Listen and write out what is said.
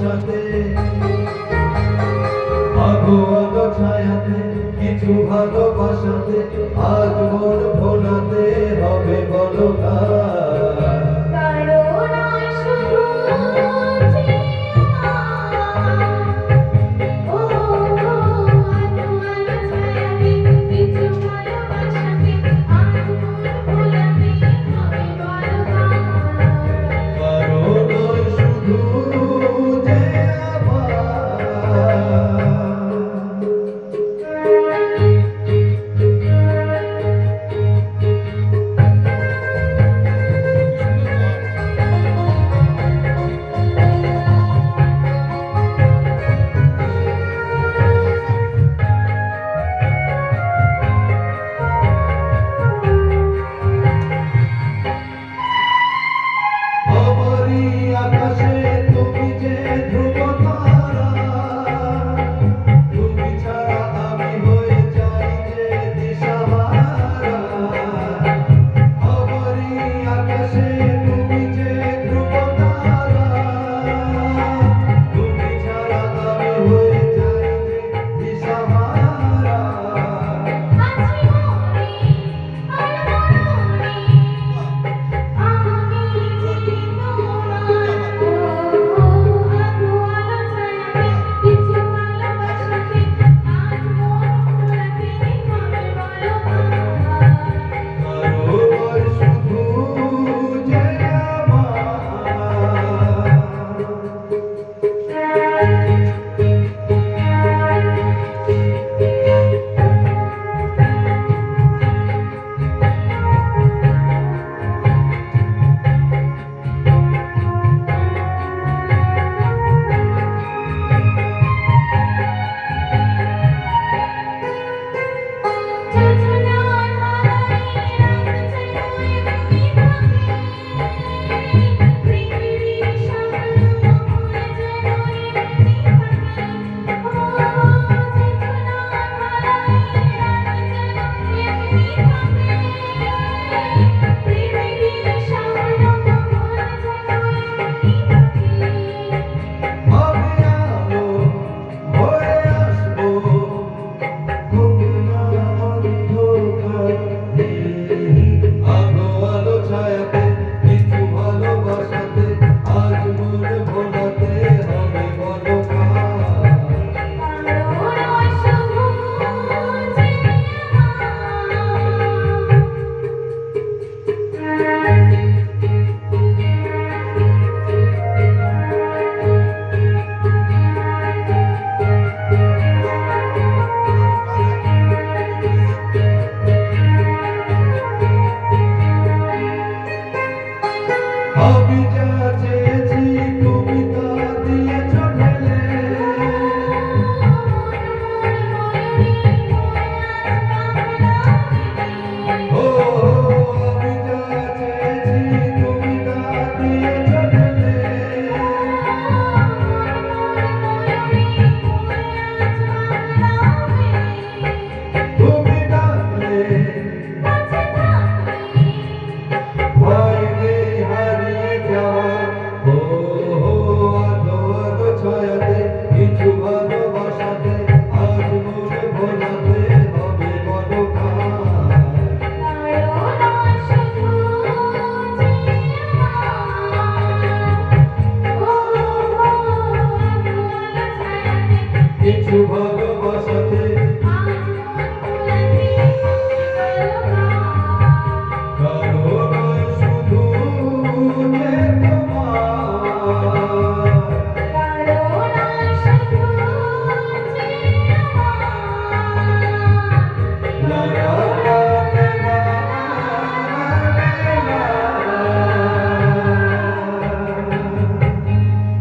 সাথে ভগবত ছায়াতে কিছু ভালোবাসাতে আজ ভোলাতে হবে বলো কাজ